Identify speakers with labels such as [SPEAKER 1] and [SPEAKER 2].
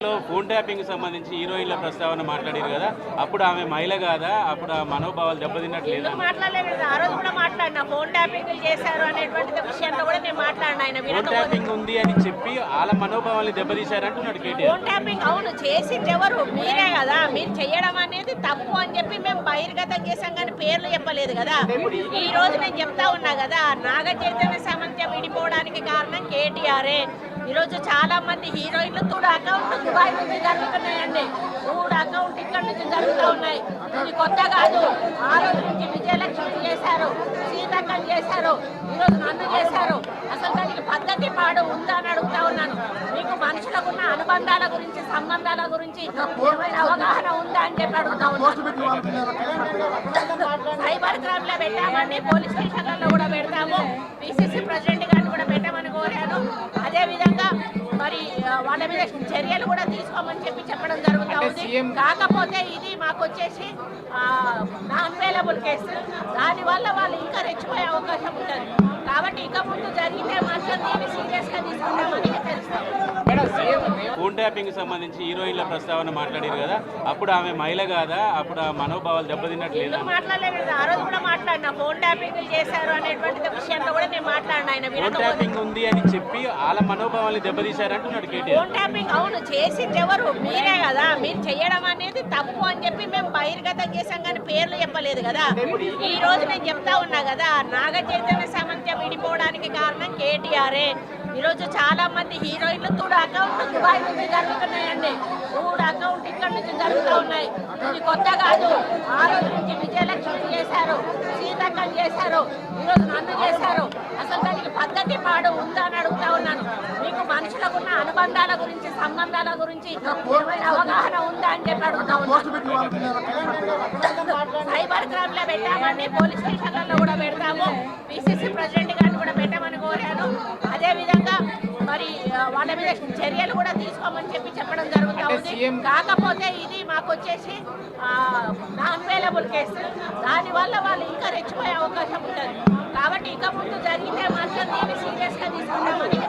[SPEAKER 1] లో phone tapping సంబంధించి హీరోయిన్ల ప్రస్తావన మాట్లాడారు కదా అప్పుడు ఆమె మహిళ కాదా? అప్పుడు ఆ మనోభావాలు దెబ్బతిన్నట్లేదా
[SPEAKER 2] మాట్లాడలేదు ఆ రోజు కూడా మాట్లాడినా. ఫోన్ ట్యాపింగ్ చేశారు అనేటువంటి విషయంలో కూడా నేను మాట్లాడినా ఆయన
[SPEAKER 1] ఫోన్
[SPEAKER 2] వినకపోతే.
[SPEAKER 1] ట్యాపింగ్ ఉంది అని చెప్పి వాళ్ళ మనోభావాల్ని దెబ్బతీశారంటున్నాడు కేటీఆర్.
[SPEAKER 2] ఫోన్ ట్యాపింగ్ అవును చేసింది ఎవరు? మీరే కదా. మీరు చేయడం అనేది తప్పు అని చెప్పి మేము బహిర్గతం చేశాం కానీ పేర్లు చెప్పలేదు కదా. ఈ రోజు నేను చెప్తా ఉన్నా కదా నాగ చైతన్య సామంత్యం విడిపోవడానికి కారణం కేటీఆరే. ఈరోజు చాలా మంది హీరోయిన్లు తూడు అకౌంట్ దుబాయ్ నుంచి జరుగుతున్నాయండి. తూడు అకౌంట్ ఇక్కడ నుంచి జరుగుతూ ఉన్నాయి. ఇది కొత్త కాదు. ఆ రోజు నుంచి విజయలక్ష్మి చేశారు. సీతక్కని చేశారు. ఈరోజు నన్ను చేశారు. అసలు దానికి పద్ధతి పాడు ఉందా అని అడుగుతా ఉన్నాను. మీకు మనుషులకు ఉన్న అనుబంధాల గురించి సంబంధాల గురించి ఏమైనా అవగాహన ఉందా అని చెప్పి అడుగుతా ఉన్నాను. సైబర్ క్రైమ్లో పెట్టామండి. పోలీస్ స్టేషన్లలో కూడా పెడతాము. పిసిసి ప్రెసిడెంట్ గారిని కూడా పెట్టామని కోరాను. మరి వాళ్ళ మీద చర్యలు కూడా తీసుకోమని చెప్పి చెప్పడం జరుగుతూ ఉంది. కాకపోతే ఇది మాకు వచ్చేసి నాన్ అవైలబుల్ కేసు దానివల్ల వాళ్ళు ఇంకా రెచ్చిపోయే అవకాశం ఉంటుంది. కాబట్టి ఇక ముందు జరిగితే మాత్రం దీన్ని సీరియస్గా తీసుకుంటామని తెలుస్తాం
[SPEAKER 1] ఫోన్ ట్యాపింగ్ సంబంధించి హీరోయిన్ల ప్రస్తావన మాట్లాడారు కదా అప్పుడు ఆమె మహిళ కాదా? అప్పుడు ఆ మనోభావాలు దెబ్బతిన్నట్లేదా?
[SPEAKER 2] మాట్లాడలేదు ఆ రోజు కూడా మాట్లాడినా. ఫోన్ ట్యాపింగ్ చేశారు అనేటువంటి విషయంలో కూడా నేను మాట్లాడినా ఆయన
[SPEAKER 1] ఫోన్ ట్యాపింగ్ ఉంది అని చెప్పి వాళ్ళ మనోభావాల్ని దెబ్బతీశారంటున్నాడు కేటీఆర్.
[SPEAKER 2] ఫోన్ ట్యాపింగ్ అవును చేసింది ఎవరు? మీరే కదా మీరు చేయడం అనేది తప్పు అని చెప్పి మేము బహిర్గతం చేశాం కానీ పేర్లు చెప్పలేదు కదా. ఈ రోజు నేను చెప్తా ఉన్నా కదా నాగ చైతన్య విడిపోవడానికి కారణం కేటీఆరే. ఈరోజు చాలా మంది హీరోయిన్లు తూడు అకౌంట్ దుబాయ్ నుంచి జరుగుతున్నాయండి. తూడు అకౌంట్ ఇక్కడ నుంచి జరుగుతూ ఉన్నాయి. ఇది కొత్త కాదు. ఆ రోజు నుంచి విజయలక్ష్మి చేశారు. సీతక్కని చేశారు. ఈరోజు నన్ను చేశారు. అసలు దానికి పద్ధతి పాడు ఉందా అని అడుగుతా ఉన్నాను. మీకు మనుషులకు ఉన్న అనుబంధాల గురించి సంబంధాల గురించి అవగాహన ఉందా అని చెప్పి అడుగుతా ఉన్నాను. సైబర్ క్రైమ్లో పెట్టామండి. పోలీస్ స్టేషన్లలో కూడా పెడతాము. పిసిసి ప్రెసిడెంట్ గారిని కూడా పెట్టామని కోరాను. అదే విధంగా మరి వాళ్ళ మీద చర్యలు కూడా తీసుకోమని చెప్పి చెప్పడం జరుగుతూ ఉంది. కాకపోతే ఇది మాకు వచ్చేసి కేసు దానివల్ల వాళ్ళు ఇంకా రెచ్చిపోయే అవకాశం ఉంటుంది. కాబట్టి ఇక ముందు జరిగితే మాత్రం దీన్ని సీరియస్గా తీసుకుంటామని